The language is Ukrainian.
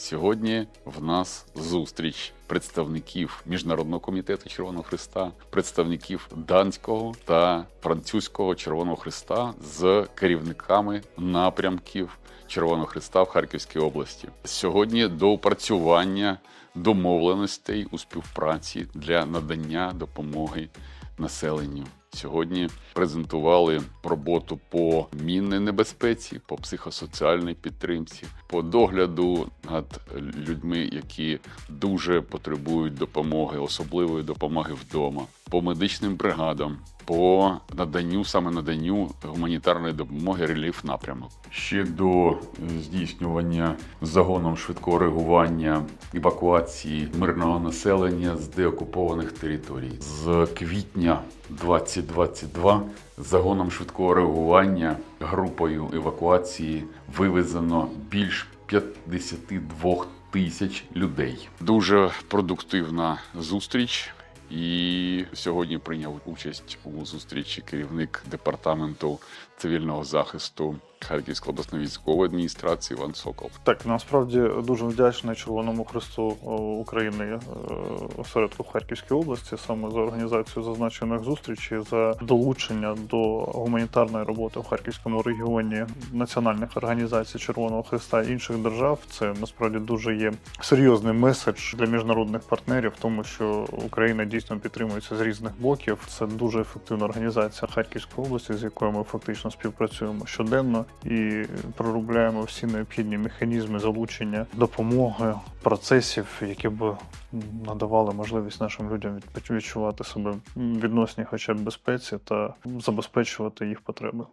Сьогодні в нас зустріч представників Міжнародного комітету Червоного Христа, представників данського та французького Червоного Христа з керівниками напрямків Червоного Христа в Харківській області. Сьогодні до опрацювання домовленостей у співпраці для надання допомоги населенню. Сьогодні презентували роботу по мінній небезпеці, по психосоціальній підтримці, по догляду над людьми, які дуже потребують допомоги, особливої допомоги вдома, по медичним бригадам, по наданню саме наданню гуманітарної допомоги реліф напрямок. Ще до здійснювання загоном швидкого реагування евакуації мирного населення з деокупованих територій з квітня 2022 загоном швидкого реагування групою евакуації вивезено більш 52 тисяч людей. Дуже продуктивна зустріч. І сьогодні прийняв участь у зустрічі керівник департаменту цивільного захисту Харківської обласної військової адміністрації Іван Сокол. Так, насправді дуже вдячний Червоному Христу України е, осередку в Харківській області саме за організацію зазначених зустрічей, за долучення до гуманітарної роботи в Харківському регіоні національних організацій Червоного Христа і інших держав. Це насправді дуже є серйозний меседж для міжнародних партнерів, тому що Україна дійсно підтримується з різних боків. Це дуже ефективна організація Харківської області, з якою ми фактично співпрацюємо щоденно і проробляємо всі необхідні механізми залучення допомоги процесів, які б надавали можливість нашим людям від- відчувати себе відносні, хоча б безпеці та забезпечувати їх потреби.